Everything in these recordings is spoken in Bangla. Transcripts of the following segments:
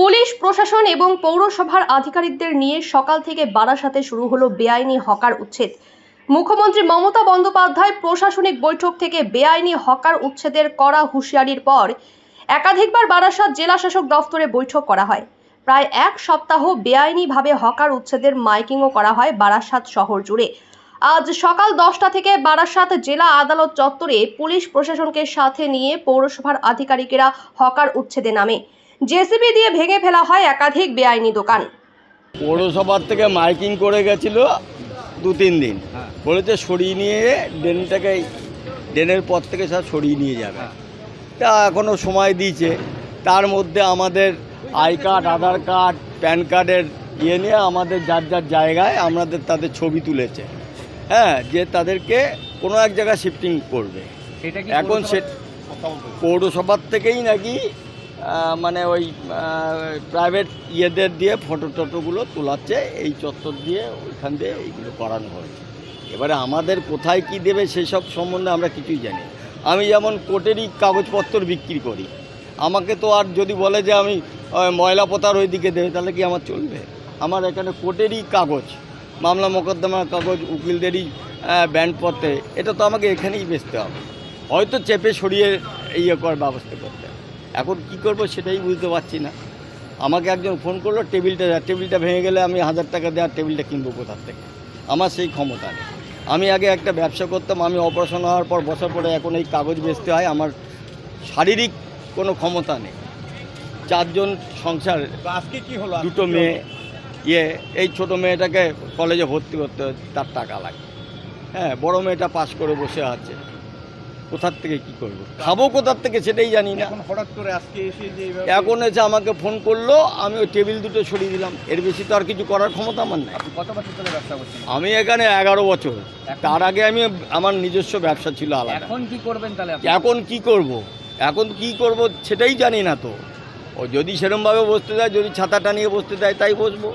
পুলিশ, প্রশাসন এবং পৌরসভার আধিকারিকদের নিয়ে সকাল থেকে বারাসাতে শুরু হলো বেআইনি হকার উচ্ছেদ। মুখ্যমন্ত্রী মমতা বন্দ্যোপাধ্যায় প্রশাসনিক বৈঠক থেকে বেআইনি হকার উচ্ছেদের কড়া হুঁশিয়ারির পর একাধিকবার বারাসাত জেলা শাসক দফতরে বৈঠক করা হয়। প্রায় এক সপ্তাহ বেআইনিভাবে হকার উচ্ছেদের মাইকিংও করা হয় বারাসাত শহর জুড়ে। আজ সকাল দশটা থেকে বারাসাত জেলা আদালত চত্বরে পুলিশ, প্রশাসনকে সাথে নিয়ে পৌরসভার আধিকারিকেরা হকার উচ্ছেদে নামে। জেসিবি দিয়ে ভেঙে ফেলা হয় একাধিক বেআইনি দোকান। পৌরসভার থেকে মাইকিং করে গেছিল দু তিন দিন। বলেছে সরিয়ে নিয়ে ড্রেনটাকে ড্রেনের পর থেকে সব সরিয়ে নিয়ে যাবে। তা এখনও সময় দিয়েছে। তার মধ্যে আমাদের I card Aadhaar card PAN কার্ডের ইয়ে নিয়ে আমাদের যার যার জায়গায় আমাদের তাদের ছবি তুলেছে। হ্যাঁ যে তাদেরকে কোনো এক জায়গায় শিফটিং করবে। এখন সে পৌরসভার থেকেই নাকি মানে ওই প্রাইভেট ইয়েদের দিয়ে ফটো টটোগুলো তোলাচ্ছে, এই চত্বর দিয়ে ওইখান দিয়ে এইগুলো করানো হয়েছে। এবারে আমাদের কোথায় কি দেবে সেসব সম্বন্ধে আমরা কিছুই জানি আমি যেমন কোর্টেরই কাগজপত্র বিক্রি করি, আমাকে তো আর যদি বলে যে আমি ময়লা পোতার ওই দিকে দেবে, তাহলে কি আমার চলবে? আমার এখানে কোর্টেরই কাগজ, মামলা মোকদ্দমার কাগজ, উকিলদেরই ব্যান্ডপত্রে এটা তো আমাকে এখানেই বেচতে হবে। হয়তো চেপে সরিয়ে ইয়ে করার ব্যবস্থা করতে। এখন কি করব সেটাই বুঝতে পারছি না। আমাকে একজন ফোন করল টেবিলটা টেবিলটা ভেঙে গেলে আমি হাজার টাকা দেওয়ার টেবিলটা কিনবো কোথার থেকে? আমার সেই ক্ষমতা নেই। আমি আগে একটা ব্যবসা করতাম আমি অপারেশন হওয়ার পর বসার পরে এখন এই কাগজ বেচতে হয় আমার শারীরিক কোনো ক্ষমতা নেই। চারজন সংসার আজকে কি হলো? দুটো মেয়ে ইয়ে এই ছোট মেয়েটাকে কলেজে ভর্তি করতে তার টাকা লাগে। হ্যাঁ বড় মেয়েটা পাশ করে বসে আছে। কোথার থেকে কি করব? খাব কোথার থেকে সেটাই জানি না। এখন হঠাৎ করে আজকে এসে যে এখন এসে আমাকে ফোন করল আমি ওই টেবিল দুটো সরিয়ে দিলাম। এর বেশি তো আর কিছু করার ক্ষমতা আমার নেই। কত বছর ধরে ব্যবসা করছেন? আমি এখানে এগারো বছর। তার আগে আমি আমার নিজস্ব ব্যবসা ছিল আলাদা। এখন কি করবেন তাহলে এখন কি করব? এখন কি করব সেটাই জানি না তো। ও যদি সেরমভাবে বসতে দেয় যদি ছাতাটা নিয়ে বসতে দেয় তাই বসবো।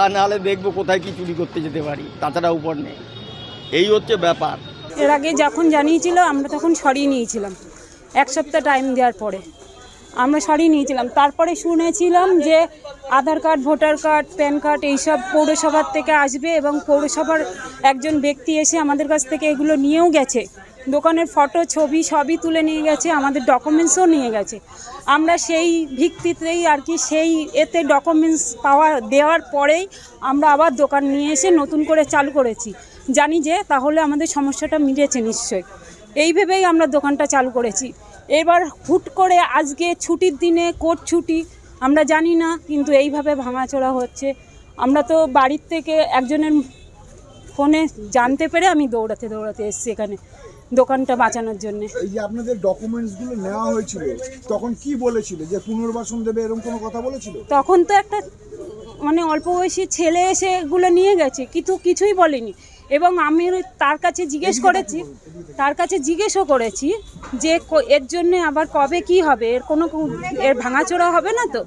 আর নাহলে দেখব কোথায় কি চুরি করতে যেতে পারি। তাছাড়া উপর নেই। এই হচ্ছে ব্যাপার। এর আগে যখন জানিয়েছিল, আমরা তখন সরিয়ে নিয়েছিলাম। এক সপ্তাহ টাইম দেওয়ার পরে। আমরা সরিয়ে নিয়েছিলাম। তারপরে শুনেছিলাম যে Aadhaar card, voter card, PAN card এইসব পৌরসভার থেকে আসবে এবং পৌরসভার একজন ব্যক্তি এসে আমাদের কাছ থেকে এগুলো নিয়েও গেছে। দোকানের ফটো, ছবি সবই তুলে নিয়ে গেছে, আমাদের ডকুমেন্টসও নিয়ে গেছে। আমরা সেই ভিত্তিতেই আর কি সেই এতে ডকুমেন্টস পাওয়া, দেওয়ার পরেই আমরা আবার দোকান নিয়ে এসে নতুন করে চালু করেছি। জানি যে তাহলে আমাদের সমস্যাটা মিটেছে নিশ্চয়ই। এই ভেবেই আমরা দোকানটা চালু করেছি। এবার হুট করে আজকে ছুটির দিনে কোর্ট ছুটি আমরা জানি না কিন্তু এইভাবে ভাঙাচোরা হচ্ছে। আমরা তো বাড়ির থেকে একজনের ফোনে জানতে পেরে আমি দৌড়াতে দৌড়াতে এসেছি এখানে দোকানটা বাঁচানোর জন্যে। এই যে আপনাদের ডকুমেন্টসগুলো নেওয়া হয়েছিল তখন কি বলেছিল? যে পুনর্বাসন দেবে এরকম কোনো কথা বলেছিল? তখন তো একটা মানে অল্প বয়সী ছেলে এসে এগুলো নিয়ে গেছে কিন্তু কিছুই বলেনি। এবং আমি তার কাছে জিজ্ঞেস করেছি, তার কাছে জিজ্ঞেসও করেছি যে এর জন্য আবার কবে কি হবে? এর কোনো এর ভাঙাচোরা হবে না তো?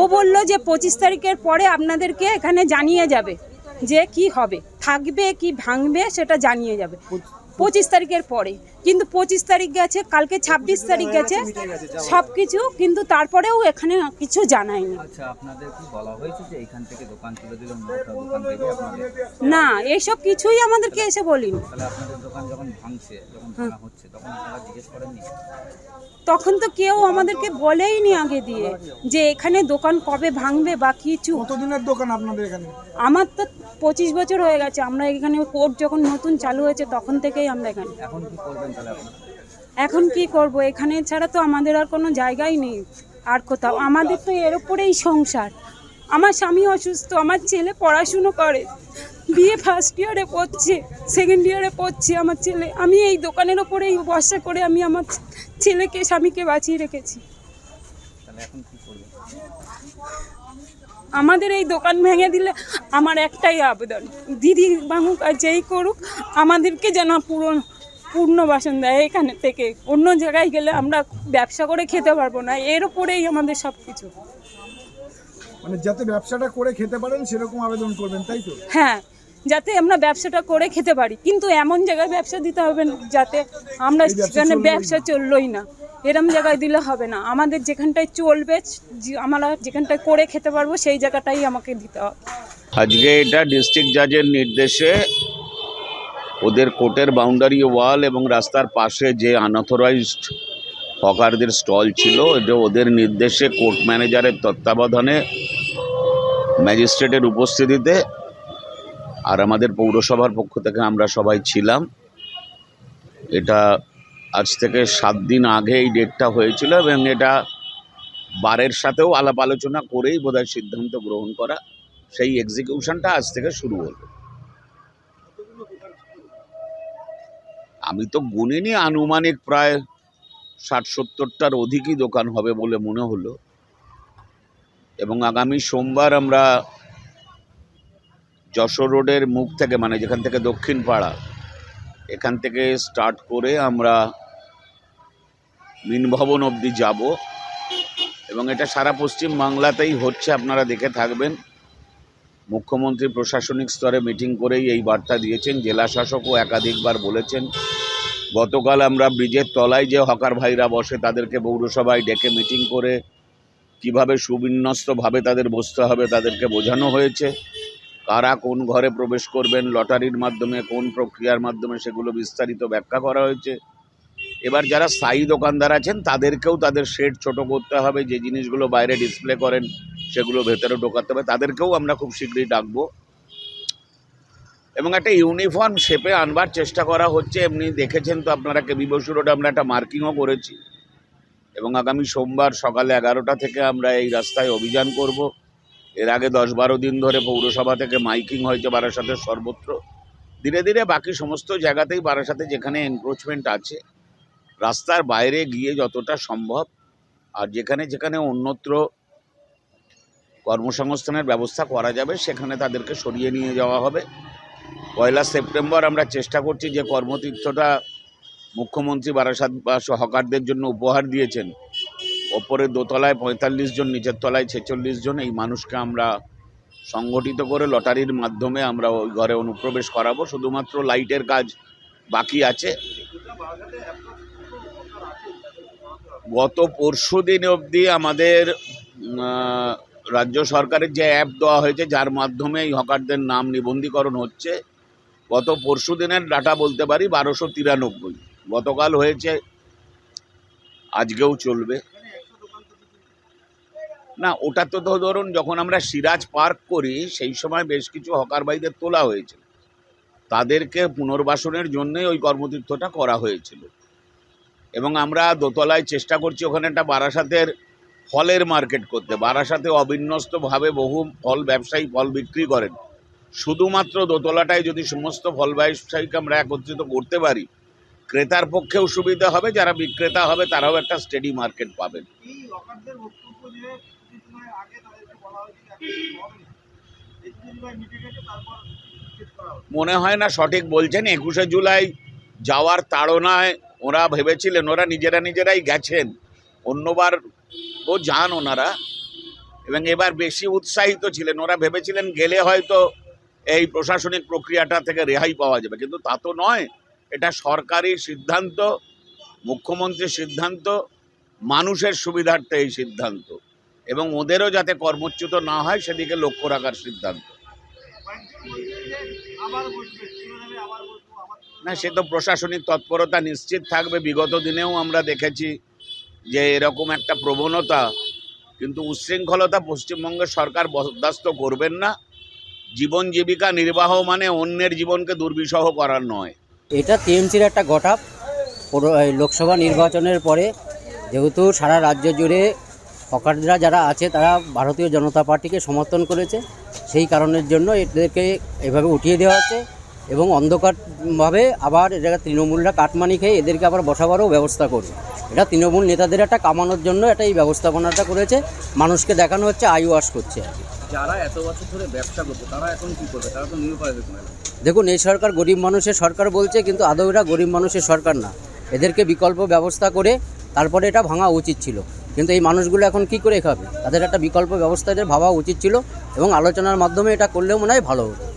ও বলল যে পঁচিশ তারিখের পরে আপনাদেরকে এখানে জানিয়ে যাবে যে কি হবে। থাকবে কি ভাঙবে সেটা জানিয়ে যাবে। পঁচিশ তারিখের পরে। কিন্তু পঁচিশ তারিখ গেছে কালকে ছাব্বিশ তারিখ গেছে সব কিছু কিন্তু তারপরেও এখানে কিছু জানায়নি। আচ্ছা না এইসব কিছুই আমাদেরকে এসে বলিনি। তখন তো কেউ আমাদেরকে বলেইনি আগে দিয়ে যে এখানে দোকান কবে ভাঙবে বা কিছু কতদিনের দোকান আপনাদের এখানে? আমার তো পঁচিশ বছর হয়ে গেছে আমরা এখানে কোর্ট যখন নতুন চালু হয়েছে তখন থেকেই আমরা এখানে। এখন কি করবেন তাহলে এখন কি করব? এখানে ছাড়া তো আমাদের আর কোনো জায়গাই নেই আর কোথাও। আমাদের তো এর উপরেই সংসার। আমার স্বামী অসুস্থ আমার ছেলে পড়াশুনো করে। বিয়ে ফার্স্ট ইয়ারে পড়ছে সেকেন্ড ইয়ারে পড়ছে আমার ছেলে। আমি এই দোকানের ওপরেই ভরসা করে আমি আমার ছেলেকে স্বামীকে বাঁচিয়ে রেখেছি। তাহলে এখন কি করবেন আমাদের এই দোকান ভেঙে দিলে আমার একটাই আবেদন। দিদি ভাঙুক আর যেই করুক আমাদেরকে যেন পুরো পূর্ণ বাসন দেয় এখানে থেকে। অন্য জায়গায় গেলে আমরা ব্যবসা করে খেতে পারব না। এর উপরেই আমাদের সব কিছু মানে যাতে ব্যবসাটা করে খেতে পারেন সেরকম আবেদন করবেন তাই তো? হ্যাঁ যাতে আমরা ব্যবসাটা করে খেতে পারি। কিন্তু এমন জায়গায় ব্যবসা দিতে হবে না যাতে আমরা সেখানে ব্যবসা চললোই না। এরম জায়গায় দিলে হবে না। আমাদের যেখানটায় চলবে যে- আমরা যেখানটায় করে খেতে পারব সেই জায়গাটাই আমাকে দিতে হবে। আজকে এটা ডিস্ট্রিক্ট জাজের নির্দেশে ওদের কোর্টের বাউন্ডারি ওয়াল এবং রাস্তার পাশে যে আনঅথরাইজড হকারদের স্টল ছিল এটা ওদের নির্দেশে কোর্ট ম্যানেজারের তত্ত্বাবধানে ম্যাজিস্ট্রেটের উপস্থিতিতে আর আমাদের পৌরসভার পক্ষ থেকে আমরা সবাই ছিলাম। এটা আজ থেকে সাত দিন আগে এই ডেটটা হয়েছিল এবং এটা বারের সাথেও আলাপ আলোচনা করেই বোধহয় সিদ্ধান্ত গ্রহণ করা, সেই এক্সিকিউশনটা আজ থেকে শুরু হলো। আমি তো গুনিনি, আনুমানিক প্রায় ষাট সত্তরটার অধিকই দোকান হবে বলে মনে হলো। এবং আগামী সোমবার আমরা যশোর রোডের মুখ থেকে মানে যেখান থেকে দক্ষিণ পাড়া, এখান থেকে স্টার্ট করে আমরা মিনভবন অবধি যাব। এবং এটা সারা পশ্চিম বাংলাতেই হচ্ছে, আপনারা দেখে থাকবেন। মুখ্যমন্ত্রী প্রশাসনিক স্তরে মিটিং করেই এই বার্তা দিয়েছেন, জেলা শাসকও একাধিকবার বলেছেন। গতকাল আমরা ব্রিজের তলায় যে হকার ভাইরা বসে, তাদেরকে পৌরসভায় ডেকে মিটিং করে কীভাবে সুবিন্যস্তভাবে তাদের বসতে হবে, তাদেরকে বোঝানো হয়েছে। কারা কোন ঘরে প্রবেশ করবেন, লটারির মাধ্যমে, কোন প্রক্রিয়ার মাধ্যমে সেগুলো বিস্তারিত ব্যাখ্যা করা হয়েছে। এবার যারা স্থায়ী দোকানদার আছেন, তাদেরকেও তাদের শেড ছোট করতে হবে, যে জিনিসগুলো বাইরে ডিসপ্লে করেন, সেগুলো ভেতরে ঢোকাতে হবে। তাদেরকেও আমরা খুব শীঘ্রই ডাকবো। এবং একটা ইউনিফর্ম শেপে আনবার চেষ্টা করা হচ্ছে। এমনি দেখেছেন তো আপনারা, কেবি বসু রোডে আমরা একটা মার্কিংও করেছি। এবং আগামী সোমবার সকালে এগারোটা থেকে আমরা এই রাস্তায় অভিযান করব। এর আগে দশ বারো দিন ধরে পৌরসভা থেকে মাইকিং হয়েছে বারাসাতের সর্বত্র। ধীরে ধীরে বাকি সমস্ত জায়গাতেই বারাসাতে যেখানে এনক্রোচমেন্ট আছে, রাস্তার বাইরে গিয়ে যতটা সম্ভব আর যেখানে যেখানে অন্যত্র কর্মসংস্থানের ব্যবস্থা করা যাবে, সেখানে তাদেরকে সরিয়ে নিয়ে যাওয়া হবে। পয়লা সেপ্টেম্বর আমরা চেষ্টা করছি যে কর্মতীর্থটা মুখ্যমন্ত্রী বারাসাত হকারদের জন্য উপহার দিয়েছেন ওপরে দোতলায় পঁয়তাল্লিশ জন, নিচের তলায় ছেচল্লিশ জন, এই মানুষকে আমরা সংগঠিত করে লটারির মাধ্যমে আমরা ওই ঘরে অনুপ্রবেশ করাবো। শুধুমাত্র লাইটের কাজ বাকি আছে। গত পরশু দিন অবধি আমাদের রাজ্য সরকারের যে অ্যাপ দেওয়া হয়েছে, যার মাধ্যমে এই হকারদের নাম নিবন্ধীকরণ হচ্ছে, গত পরশু দিনের ডাটা বলতে পারি বারোশো তিরানব্বই। গতকাল হয়েছে, আজকেও চলবে। না, ওটা তো ধরুন যখন আমরা সিরাজ পার্ক করি, সেই সময় বেশ কিছু হকার ভাইদের তোলা হয়েছিল। তাদেরকে পুনর্বাসনের জন্যই ওই কর্মতীর্থটা করা হয়েছিল। এবং আমরা দোতলায় চেষ্টা করছি ওখানে একটা বারাসাতের ফলের মার্কেট করতে। বারাসাতে অবিন্যস্তভাবে বহু ফল ব্যবসায়ী ফল বিক্রি করেন। শুধুমাত্র দোতলাটায় যদি সমস্ত ফল ব্যবসায়ীকে আমরা একত্রিত করতে পারি, ক্রেতার পক্ষেও সুবিধা হবে, যারা বিক্রেতা হবে তারাও একটা স্টেডি মার্কেট পাবেন। মনে হয় না সঠিক বলছেন, একুশে জুলাই যাওয়ার তাড়নায় ওরা ভেবেছিলেন, ওরা নিজেরা নিজেরাই গেছেন। অন্যবার ও যান ওনারা। এবং এবার বেশি উৎসাহিত ছিলেন, ওরা ভেবেছিলেন গেলে হয়তো এই প্রশাসনিক প্রক্রিয়াটা থেকে রেহাই পাওয়া যাবে। কিন্তু তা তো নয়, এটা সরকারি সিদ্ধান্ত, মুখ্যমন্ত্রীর সিদ্ধান্ত, মানুষের সুবিধার্থে এই সিদ্ধান্ত। এবং ওদেরও যাতে কর্মচ্যুত না হয়, সেদিকে লক্ষ্য রাখার সিদ্ধান্ত। না, সে তো প্রশাসনিক তৎপরতা নিশ্চিত থাকবে। বিগত দিনেও আমরা দেখেছি যে এরকম একটা প্রবণতা, কিন্তু উচ্ছৃঙ্খলতা পশ্চিমবঙ্গের সরকার বরদাস্ত করবেন না। জীবন জীবিকা নির্বাহ মানে অন্যের জীবনকে দুর্বিষহ করার নয়। এটা টিএমসির একটা এই লোকসভা নির্বাচনের পরে যেহেতু সারা রাজ্য জুড়ে হকাররা যারা আছে তারা ভারতীয় জনতা পার্টিকে সমর্থন করেছে। সেই কারণের জন্য এদেরকে এভাবে উঠিয়ে দেওয়া হচ্ছে এবং অন্ধকারভাবে আবার এরা তৃণমূলরা কাটমানি খেয়ে এদেরকে আবার বসাবারও ব্যবস্থা করবে। এটা তৃণমূল নেতাদের একটা কামানোর জন্য এটা এই ব্যবস্থাপনাটা করেছে। মানুষকে দেখানো হচ্ছে আই ওয়াশ করছে আর কি। যারা এত বছর ধরে ব্যবসা করতো তারা এখন কি করবে? তারা তো নিরুপায় দেখুন দেখুন এই সরকার গরিব মানুষের সরকার বলছে কিন্তু আদৌ এটা গরিব মানুষের সরকার না। এদেরকে বিকল্প ব্যবস্থা করে তারপরে এটা ভাঙা উচিত ছিল। কিন্তু এই মানুষগুলো এখন কি করে খাবে? তাদের একটা বিকল্প ব্যবস্থা এদের ভাবা উচিত ছিল এবং আলোচনার মাধ্যমে এটা করলেও মনে হয় ভালো হতো।